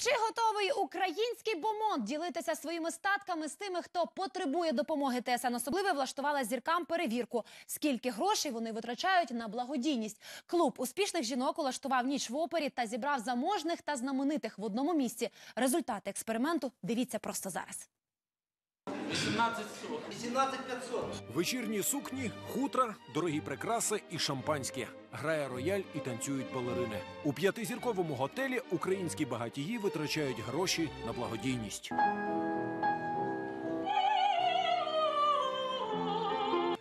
Чи готовий український бомонд ділитися своїми статками з тими, хто потребує допомоги ТСН? Особливо влаштувала зіркам перевірку, скільки грошей вони витрачають на благодійність. Клуб успішних жінок улаштував ніч в опері та зібрав заможних та знаменитих в одному місці. Результати експерименту дивіться просто зараз. 18500. Вечірні сукні, хутра, дорогі прикраси і шампанське. Грає рояль і танцюють балерини. У п'ятизірковому готелі українські багатії витрачають гроші на благодійність.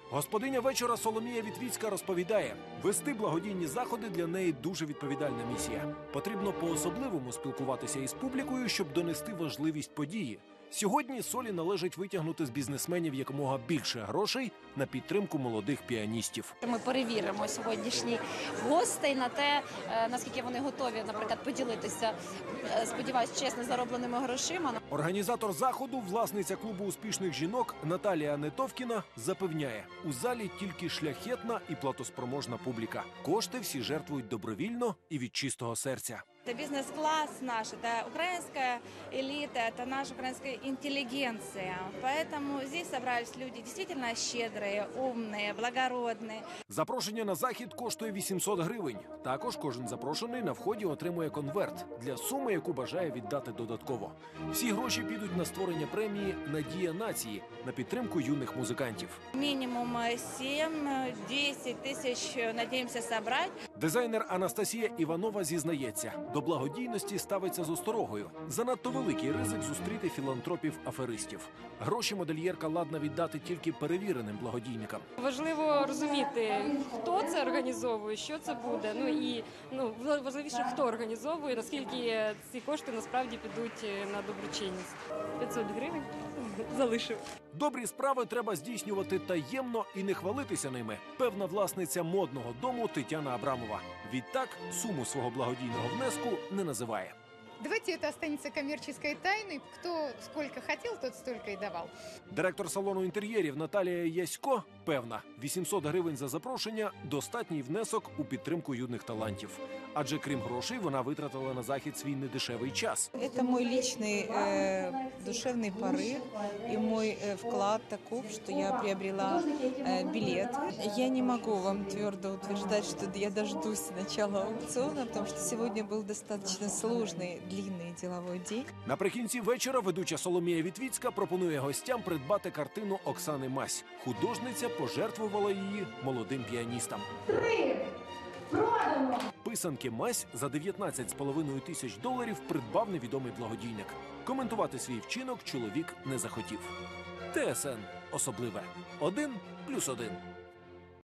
Господиня вечора Соломія Вітвіцька розповідає, вести благодійні заходи для неї дуже відповідальна місія. Потрібно по-особливому спілкуватися із публікою, щоб донести важливість події. Сьогодні солі належить витягнути з бізнесменів якомога більше грошей на підтримку молодих піаністів. Ми перевіримо сьогоднішніх гостей на те, е, наскільки вони готові, наприклад, поділитися, е, сподіваюсь, чесно заробленими грошима. Організатор заходу, власниця клубу успішних жінок Наталія Нетовкіна запевняє, у залі тільки шляхетна і платоспроможна публіка. Кошти всі жертвують добровільно і від чистого серця. Это бизнес-класс наш, это украинская элита, это наша украинская интеллигенция. Поэтому здесь собрались люди действительно щедрые, умные, благородные. Запрошення на захід коштує 800 гривень. Також кожен запрошений на вході отримує конверт для суми, яку бажає віддати додатково. Всі гроші підуть на створення премії Надія нації на підтримку юних музикантів. Минимум 7-10 тысяч э, надеемся собрать. Дизайнер Анастасія Іванова зізнається, до благодійності ставиться з осторогою. Занадто великий ризик зустріти філантропів-аферистів. Гроші модельєрка ладна віддати тільки перевіреним благодійникам. Важливо розуміти, хто це організовує, що це буде. Ну і ну важливіше, хто організовує, наскільки ці кошти насправді підуть е, на доброчинність. 500 гривень залишив. Добрі справи треба здійснювати таємно і не хвалитися ними. Певна власниця модного дому Тетяна Абрамова. Відтак суму свого благодійного внеску не називає. Давайте это останется коммерческой тайной. Кто сколько хотел, тот столько и давал. Директор салону інтер'єрів Наталія Ясько певна, 800 гривень за запрошення достатній внесок у підтримку юних талантів. Адже крім грошей, вона витратила на захід свій недешевий час. Это мой личный э, душевный порыв и мой э, вклад таков, что я приобрела э, билет. Я не могу вам твердо утверждать, что я дождусь начала аукциона, потому что сегодня был достаточно сложный, длинный деловой день. Наприкінці вечора ведуча Соломія Вітвіцька пропонує гостям придбати картину Оксани Мась. Художниця пожертвувала її молодим піаністам. Три Писанки Мась за 19,5 тисяч доларів придбав невідомий благодійник. Коментувати свій вчинок чоловік не захотів. ТСН особливе. Один плюс один.